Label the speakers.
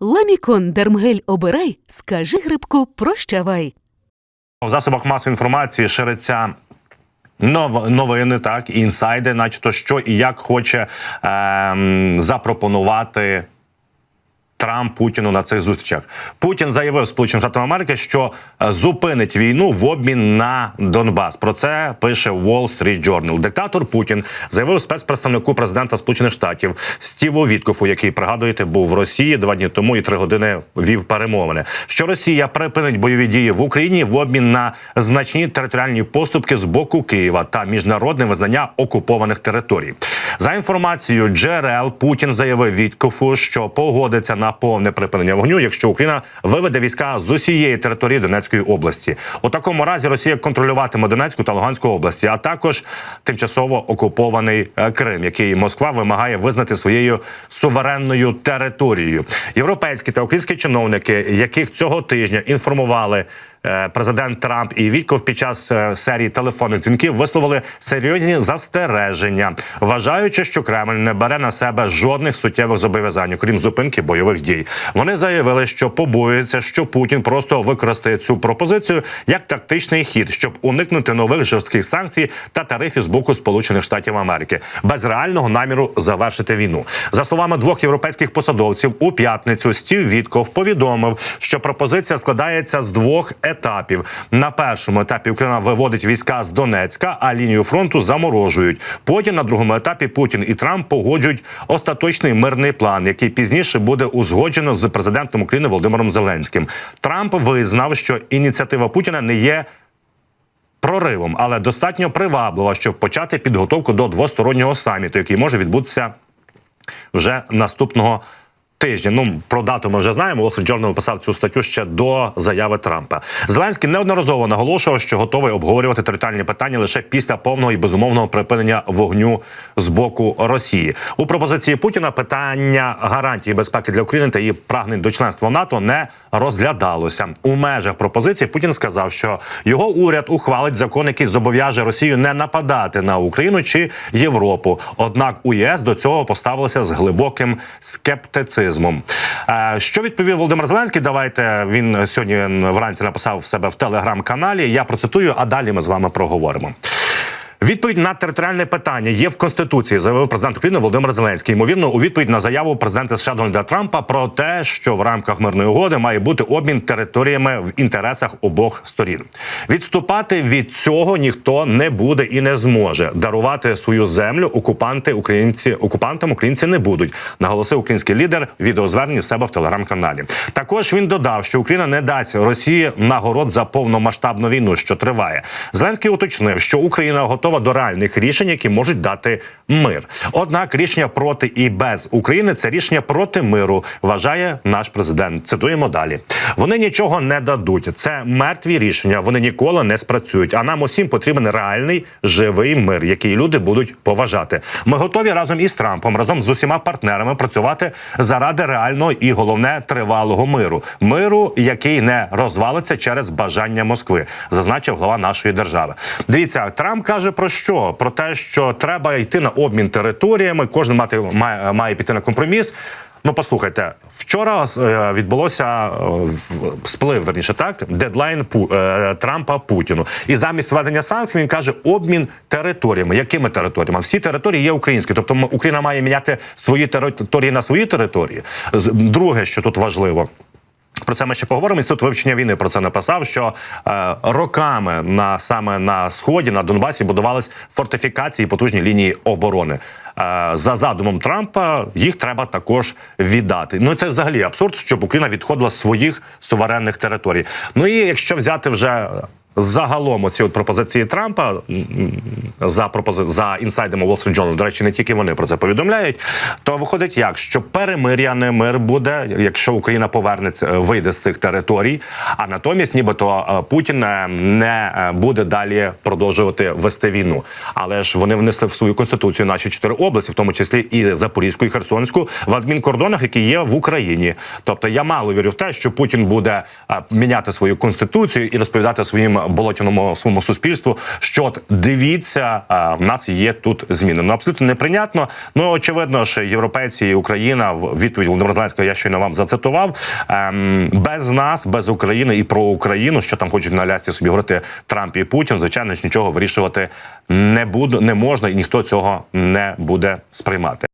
Speaker 1: Ламікон Дермгель обирай, скажи грибку прощавай.
Speaker 2: В засобах масової інформації шириться. Нов, новини, так, інсайди, начебто, що і як хоче ем, запропонувати Трамп Путіну на цих зустрічах. Путін заявив Сполученим Штатам Америки, що е, зупинить війну в обмін на Донбас. Про це пише Wall Street Journal. Диктатор Путін заявив спецпредставнику президента Сполучених Штатів Стіву Віткофу, який пригадуєте, був в Росії два дні тому і три години вів перемовини. Що Росія припинить бойові дії в Україні в обмін на значні територіальні поступки з боку Києва та міжнародне визнання окупованих територій. За інформацією джерел Путін заявив Віткофу, що погодиться на повне припинення вогню, якщо Україна виведе війська з усієї території Донецької області. У такому разі Росія контролюватиме Донецьку та Луганську області, а також тимчасово окупований е, Крим, який Москва вимагає визнати своєю суверенною територією. Європейські та українські чиновники, яких цього тижня інформували. Е, Президент Трамп і Вітков під час е, серії телефонних дзвінків висловили серйозні застереження, вважаючи, що Кремль не бере на себе жодних суттєвих зобов'язань, крім зупинки бойових дій. Вони заявили, що побоюються, що Путін просто використає цю пропозицію як тактичний хід, щоб уникнути нових жорстких санкцій та тарифів з боку Сполучених Штатів Америки без реального наміру завершити війну. За словами двох європейських посадовців, у п'ятницю Стів Вітков повідомив, що пропозиція складається з двох етапів. На першому етапі Україна виводить війська з Донецька, а лінію фронту заморожують. Потім на другому етапі Путін і Трамп погоджують остаточний мирний план, який пізніше буде узгоджено з президентом України Володимиром Зеленським. Трамп визнав, що ініціатива Путіна не є проривом, але достатньо приваблива, щоб почати підготовку до двостороннього саміту, який може відбутися вже наступного тижня. Ну про дату ми вже знаємо. Street Journal писав цю статтю ще до заяви Трампа. Зеленський неодноразово наголошував, що готовий обговорювати територіальні питання лише після повного і безумовного припинення вогню з боку Росії. У пропозиції Путіна питання гарантії безпеки для України та її прагнень до членства в НАТО не розглядалося. У межах пропозиції Путін сказав, що його уряд ухвалить закон, який зобов'яже Росію не нападати на Україну чи Європу. Однак у ЄС до цього поставилося з глибоким скептицизмом. Е, Що відповів Володимир Зеленський? Давайте він сьогодні вранці написав в себе в телеграм-каналі. Я процитую, а далі ми з вами проговоримо. Відповідь на територіальне питання є в конституції, заявив президент України Володимир Зеленський. Ймовірно, у відповідь на заяву президента США Дональда Трампа про те, що в рамках мирної угоди має бути обмін територіями в інтересах обох сторін. Відступати від цього ніхто не буде і не зможе. Дарувати свою землю окупанти українці окупантам українці не будуть. Наголосив український лідер в відеозверненні в себе в телеграм-каналі. Також він додав, що Україна не дасть Росії нагород за повномасштабну війну, що триває. Зеленський уточнив, що Україна готова до реальних рішень, які можуть дати мир. Однак рішення проти і без України це рішення проти миру, вважає наш президент. Цитуємо далі. Вони нічого не дадуть. Це мертві рішення. Вони ніколи не спрацюють. А нам усім потрібен реальний живий мир, який люди будуть поважати. Ми готові разом із Трампом, разом з усіма партнерами працювати заради реального і головне тривалого миру. Миру, який не розвалиться через бажання Москви, зазначив глава нашої держави. Дивіться, Трамп каже про що? Про те, що треба йти на обмін територіями. Кожен мати має, має піти на компроміс. Ну, послухайте, вчора е, відбулося е, сплив верніше, так дедлайн Пу, е, Трампа Путіну. І замість введення санкцій він каже обмін територіями. Якими територіями? Всі території є українські. Тобто Україна має міняти свої території на свої території. Друге, що тут важливо. Про це ми ще поговоримо. Інститут вивчення війни про це написав, що е, роками на саме на сході на Донбасі будувались фортифікації, потужні лінії оборони. Е, за задумом Трампа їх треба також віддати. Ну це взагалі абсурд, щоб Україна відходила своїх суверенних територій. Ну і якщо взяти вже. Загалом оці от пропозиції Трампа за пропози... за інсайдами Wall Street Journal, до речі, не тільки вони про це повідомляють. То виходить як, що перемир'я не мир буде, якщо Україна повернеться, е, вийде з цих територій. А натомість, нібито е, Путін е, не буде далі продовжувати вести війну. Але ж вони внесли в свою конституцію наші чотири області, в тому числі і Запорізьку, і Херсонську, в адмінкордонах, які є в Україні. Тобто я мало вірю в те, що Путін буде міняти свою конституцію і розповідати своїм болотяному своєму суспільству, що от дивіться, в нас є тут зміни. Ну абсолютно неприйнятно. Ну очевидно, що європейці і Україна в відповідь Володимира Зеленського я щойно вам зацитував. ем, без нас, без України і про Україну, що там хочуть на лясці собі говорити Трамп і Путін. Звичайно ж нічого вирішувати не буде, не можна, і ніхто цього не буде сприймати.